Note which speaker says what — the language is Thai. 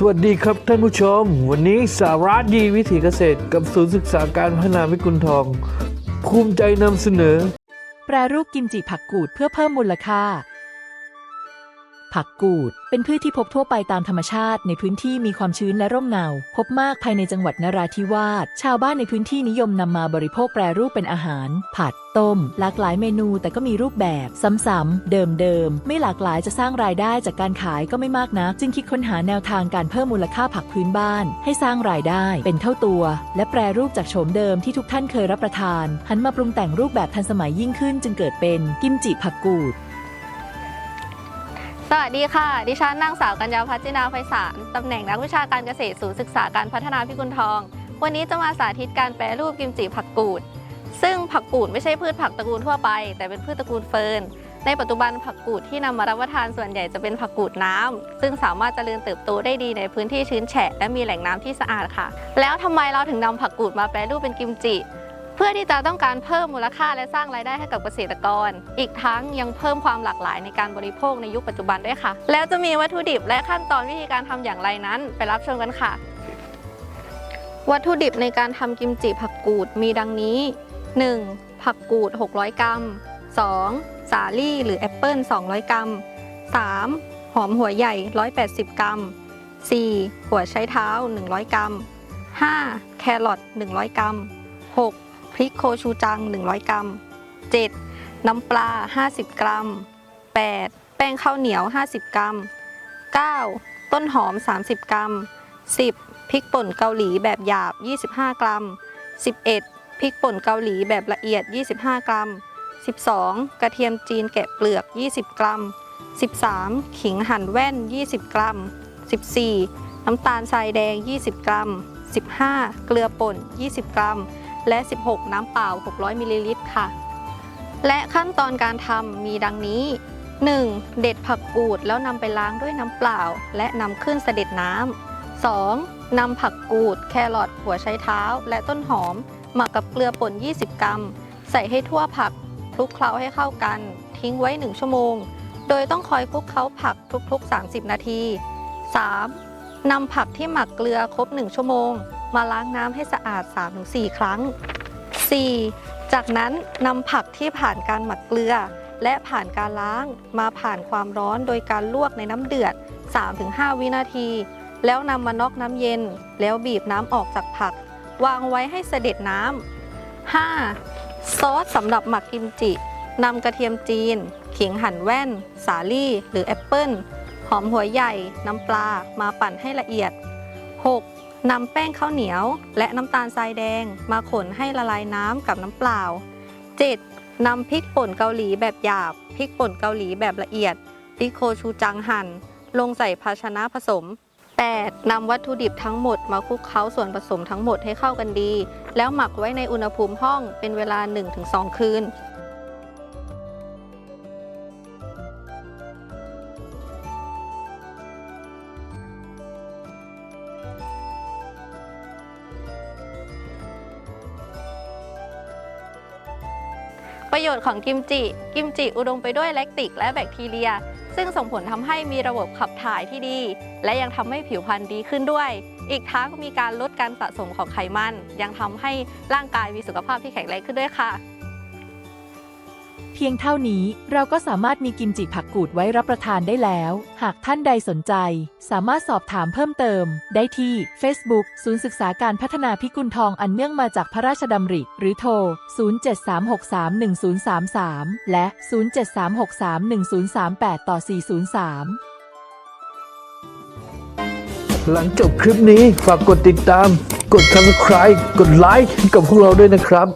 Speaker 1: สวัสดีครับท่านผู้ชม วันนี้สาระดีวิถีเกษตรกับศูนย์ศึกษาการพัฒนาพิกุลทอง ภูมิใจนำเสนอ
Speaker 2: แปรรูปกิมจิผักกูดเพื่อเพิ่มมูลค่า ผักกูด เป็นพืชที่พบทั่วไปตามธรรมชาติ ในพื้นที่มีความชื้นและร่มเงา พบมากภายในจังหวัดนราธิวาส ชาวบ้านในพื้นที่นิยมนำมาบริโภคแปรรูปเป็นอาหาร ผัด ต้ม หลากหลายเมนูแต่ก็มีรูปแบบซ้ำๆเดิมๆ ไม่หลากหลายจะสร้างรายได้จากการขายก็ไม่มากนะจึงคิดค้นหาแนวทางการเพิ่มมูลค่าผักพื้นบ้าน ให้สร้างรายได้เป็นเท่าตัว และแปรรูปจากโฉมเดิมที่ทุกท่านเคยรับประทาน หันมาปรุงแต่งรูปแบบทันสมัยยิ่งขึ้น จึงเกิดเป็นกิมจิผักกูด
Speaker 3: สวัสดีค่ะ ดิฉันนางสาวกัญญาพัฒนาไพศาลตำแหน่งนักวิชาการเกษตรศูนย์ศึกษาการพัฒนาพิกุลทอง วันนี้จะมาสาธิตการแปรรูปกิมจิผักกูด ซึ่งผักกูดไม่ใช่พืชผักตระกูลทั่วไป แต่เป็นพืชตระกูลเฟิร์น ในปัจจุบันผักกูดที่นำมารับประทานส่วนใหญ่จะเป็นผักกูดน้ำซึ่งสามารถเจริญเติบโตได้ดีในพื้นที่ชื้นแฉะและมีแหล่งน้ำที่สะอาดค่ะ แล้วทำไมเราถึงนำผักกูดมาแปรรูปเป็นกิมจิ เพื่อที่จะต้องการเพิ่มมูลค่าและสร้างรายได้ให้กับเกษตรกร อีกทั้งยังเพิ่มความหลากหลายในการบริโภคในยุคปัจจุบันด้วยค่ะ แล้วจะมีวัตถุดิบและขั้นตอนวิธีการทำอย่างไรนั้น ไปรับชมกันค่ะ วัตถุดิบในการทำกิมจิผักกูดมีดังนี้ 1. ผักกูด 600 กรัม 2. สาลี่หรือแอปเปิล200 กรัม 3. หอมหัวใหญ่ 180 กรัม 4. หัวไชเท้า 100 กรัม 5. แครอท100 กรัม 6. พริกโคชูจัง 100 กรัม 7. น้ำปลา 50 กรัม 8. แป้งข้าวเหนียว 50 กรัม 9. ต้นหอม 30 กรัม 10. พริกป่นเกาหลีแบบหยาบ 25 กรัม 11. พริกป่นเกาหลีแบบละเอียด 25 กรัม 12. กระเทียมจีนแกะเปลือก 20 กรัม 13. ขิงหั่นแว่น 20 กรัม 14. น้ำตาลทรายแดง 20 กรัม 15. เกลือป่น 20 กรัม และ 16 น้ำเปล่า 600 มิลลิลิตรค่ะ และขั้นตอนการทำมีดังนี้ 1. เด็ดผักกูดแล้วนำไปล้างด้วยน้ำเปล่า และนำขึ้นเสด็จน้ำ 2. นำผักกูด แครอทหัวไชเท้า และต้นหอมหมักกับเกลือป่น 20 กรัม ใส่ให้ทั่วผักคลุกเคล้าให้เข้ากัน ทิ้งไว้ 1 ชั่วโมง โดยต้องคอยคลุกเคล้าผักทุกๆ 30 นาที 3. นำผักที่หมักเกลือครบ 1 ชั่วโมง มาล้างน้ำให้สะอาด 3-4 ครั้ง 4. จากนั้นนำผักที่ผ่านการหมักเกลือ และผ่านการล้างมาผ่านความร้อนโดยการลวกในน้ำเดือด 3-5 วินาที แล้วนำมาน็อกน้ำเย็น แล้วบีบน้ำออกจากผัก วางไว้ให้เสด็จน้ำ 5. ซอสสำหรับหมักกิมจินำกระเทียมจีน ขิงหั่นแว่น สาลี่ หรือแอปเปิ้ลหอมหัวใหญ่ น้ำปลา มาปั่นให้ละเอียด 6. นำแป้งข้าวเหนียว และน้ำตาลทรายแดง มาขนให้ละลายน้ำกับน้ำเปล่า 7. นำพริกป่นเกาหลีแบบหยาบ พริกป่นเกาหลีแบบละเอียดพริกโคชูจังหั่น ลงใส่ภาชนะผสม 8. นำวัตถุดิบทั้งหมดมาคลุกเคล้าส่วนผสมทั้งหมดให้เข้ากันดี แล้วหมักไว้ในอุณหภูมิห้องเป็นเวลา 1-2 คืน ประโยชน์ของกิมจิ กิมจิอุดมไปด้วยแลคติกและแบคทีเรีย ซึ่งส่งผลทำให้มีระบบขับถ่ายที่ดี และยังทำให้ผิวพรรณดีขึ้นด้วย อีกทั้งมีการลดการสะสมของไขมัน ยังทำให้ร่างกายมีสุขภาพที่แข็งแรงขึ้นด้วยค่ะ
Speaker 2: เพียงเท่านี้เราก็สามารถมีกิมจิผักกูดไว้รับประทานได้แล้ว หากท่านใดสนใจ สามารถสอบถามเพิ่มเติม ได้ที่ Facebook ศูนย์ศึกษาการพัฒนาพิกุลทองอันเนื่องมาจากพระราชดำริ หรือโทร 0736311033 และ 0736311038 ต่อ 403
Speaker 1: หลังจบคลิปนี้ฝากกดติดตาม กด subscribe กดไลค์กับพวกเราด้วยนะครับ